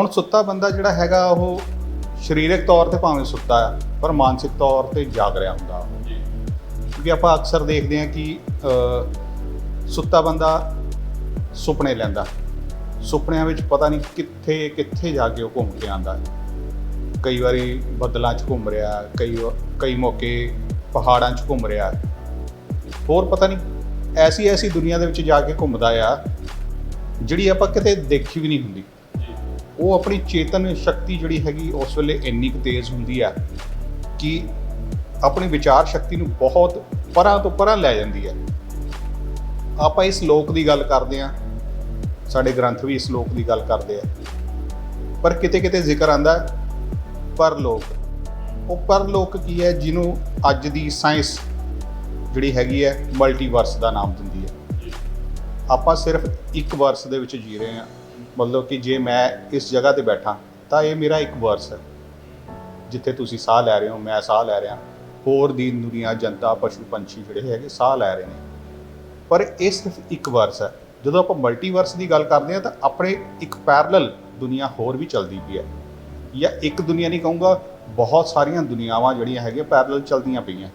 ਹੁਣ ਸੁੱਤਾ ਬੰਦਾ ਜਿਹੜਾ ਹੈਗਾ ਉਹ ਸਰੀਰਕ ਤੌਰ ਤੇ ਭਾਵੇਂ ਸੁੱਤਾ ਆ ਪਰ ਮਾਨਸਿਕ ਤੌਰ ਤੇ ਜਾਗ ਰਿਹਾ ਹੁੰਦਾ। ਜੀ। ਕਿਉਂਕਿ ਆਪਾਂ ਅਕਸਰ ਦੇਖਦੇ ਹਾਂ ਕਿ ਸੁੱਤਾ ਬੰਦਾ ਸੁਪਨੇ ਲੈਂਦਾ। ਸੁਪਨਿਆਂ ਵਿੱਚ ਪਤਾ ਨਹੀਂ ਕਿੱਥੇ ਕਿੱਥੇ ਜਾ ਕੇ ਉਹ ਘੁੰਮ ਕੇ ਆਂਦਾ ਕਈ ਵਾਰੀ ਬੱਦਲਾਂ 'ਚ ਘੁੰਮ ਰਿਹਾ ਕਈ ਕਈ ਮੌਕੇ ਪਹਾੜਾਂ 'ਚ ਘੁੰਮ ਰਿਹਾ। ਹੋਰ ਪਤਾ ਨਹੀਂ ਐਸੀ ਐਸੀ ਦੁਨੀਆ ਦੇ ਵਿੱਚ ਜਾ ਕੇ ਘੁੰਮਦਾ ਆ ਜਿਹੜੀ ਆਪਾਂ ਕਿਤੇ ਦੇਖੀ ਵੀ ਨਹੀਂ ਹੁੰਦੀ। ਉਹ ਆਪਣੀ ਚੇਤਨ ਸ਼ਕਤੀ ਜਿਹੜੀ ਹੈਗੀ ਉਸ ਵੇਲੇ ਇੰਨੀ ਕੁ ਤੇਜ਼ ਹੁੰਦੀ ਆ ਕਿ ਆਪਣੀ ਵਿਚਾਰ ਸ਼ਕਤੀ ਨੂੰ ਬਹੁਤ ਪਰਾਂ ਤੋਂ ਪਰਾਂ ਲੈ ਜਾਂਦੀ ਹੈ ਆਪਾਂ ਇਸ ਲੋਕ ਦੀ ਗੱਲ ਕਰਦੇ ਆ। ਸਾਡੇ ਗ੍ਰੰਥ ਵੀ ਇਸ ਲੋਕ ਦੀ ਗੱਲ ਕਰਦੇ ਆ। ਪਰ ਕਿਤੇ ਕਿਤੇ ਜ਼ਿਕਰ ਆਂਦਾ ਪਰਲੋਕ। ਉਹ ਪਰਲੋਕ ਕੀ ਹੈ? ਜਿਹਨੂੰ ਅੱਜ ਦੀ ਸਾਇੰਸ ਜਿਹੜੀ ਹੈਗੀ ਹੈ, ਮਲਟੀਵਰਸ ਦਾ ਨਾਮ ਦਿੰਦੀ ਹੈ। ਆਪਾਂ ਸਿਰਫ ਇੱਕ ਵਰਸ ਦੇ ਵਿੱਚ ਜੀ ਰਹੇ ਹਾਂ। ਮਤਲਬ ਕਿ ਜੇ ਮੈਂ ਇਸ ਜਗ੍ਹਾ ਤੇ ਬੈਠਾ, ਤਾਂ ਇਹ ਮੇਰਾ ਇੱਕ ਵਰਸ ਹੈ। ਜਿੱਥੇ ਤੁਸੀਂ ਸਾਹ ਲੈ ਰਹੇ ਹੋ, ਮੈਂ ਸਾਹ ਲੈ ਰਿਹਾ। ਹੋਰ ਦੀ ਦੁਨੀਆ, ਜਨਤਾ, ਪਸ਼ੂ, ਪੰਛੀ ਜਿਹੜੇ ਹੈਗੇ, ਸਾਹ ਲੈ ਰਹੇ ਨੇ। ਪਰ ਇਹ ਸਿਰਫ ਇੱਕ ਵਰਸ ਹੈ। ਜਦੋਂ ਆਪਾਂ ਮਲਟੀਵਰਸ ਦੀ ਗੱਲ ਕਰਦੇ ਹਾਂ, ਤਾਂ ਆਪਣੇ ਇੱਕ ਪੈਰਲਲ ਦੁਨੀਆ ਹੋਰ ਵੀ ਚੱਲਦੀ ਪਈ ਹੈ। ਜਾਂ ਇੱਕ ਦੁਨੀਆ ਨਹੀਂ ਕਹੂੰਗਾ, ਬਹੁਤ ਸਾਰੀਆਂ ਦੁਨੀਆਵਾਂ ਜਿਹੜੀਆਂ ਹੈਗੀਆਂ, ਪੈਰਲਲ ਚੱਲਦੀਆਂ ਪਈਆਂ।